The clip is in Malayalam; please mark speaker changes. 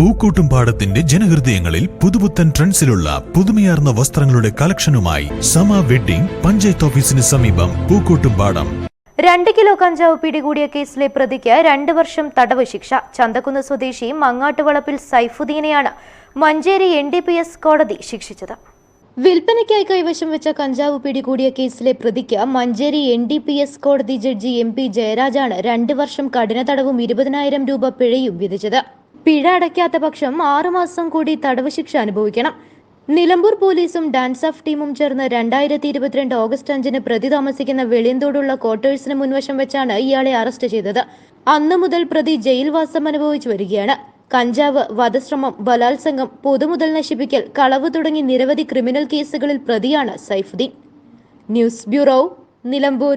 Speaker 1: പൂക്കോട്ടുംപാടത്തിന്റെ ജനഹൃദയങ്ങളിൽ പുതുപുത്തൻ ട്രെൻഡ്സിലുള്ള പുതുമയാർന്ന വസ്ത്രങ്ങളുടെ കളക്ഷനുമായി സമ വെഡ്ഡിംഗ് പഞ്ചായത്ത് ഓഫീസിന് സമീപം പൂക്കൂട്ടും പാടം.
Speaker 2: രണ്ട് കിലോ കഞ്ചാവ് പിടികൂടിയ കേസിലെ പ്രതിക്ക് രണ്ട് വർഷം തടവ് ശിക്ഷ. ചന്തക്കുന്ന് സ്വദേശി മങ്ങാട്ടുവളപ്പിൽ സൈഫുദ്ദീനെയാണ് Manjeri N D P S കോടതി ശിക്ഷിച്ചത്. വിൽപ്പനയ്ക്കായി കൈവശം വെച്ച കഞ്ചാവ് പിടികൂടിയ കേസിലെ പ്രതിക്ക് Manjeri N D P S കോടതി ജഡ്ജി എം പി ജയരാജാണ് രണ്ട് വർഷം കഠിന തടവും ഇരുപതിനായിരം രൂപ പിഴയും വിധിച്ചത്. പിഴ അടയ്ക്കാത്ത പക്ഷം ആറുമാസം കൂടി തടവ് ശിക്ഷ അനുഭവിക്കണം. നിലമ്പൂർ പോലീസും ഡാൻസ് ഓഫ് ടീമും ചേർന്ന് രണ്ടായിരത്തി ഇരുപത്തിരണ്ട് ഓഗസ്റ്റ് അഞ്ചിന് പ്രതി താമസിക്കുന്ന വെളിയന്തോടുള്ള ക്വാർട്ടേഴ്സിന് മുൻവശം വെച്ചാണ് ഇയാളെ അറസ്റ്റ് ചെയ്തത്. അന്ന് മുതൽ പ്രതി ജയിൽവാസം അനുഭവിച്ചു വരികയാണ്. കഞ്ചാവ് വധശ്രമം ബലാത്സംഗം പൊതുമുതൽ നശിപ്പിക്കൽ കളവ് തുടങ്ങി നിരവധി ക്രിമിനൽ കേസുകളിൽ പ്രതിയാണ് Saifuddin. News bureau Nilambur.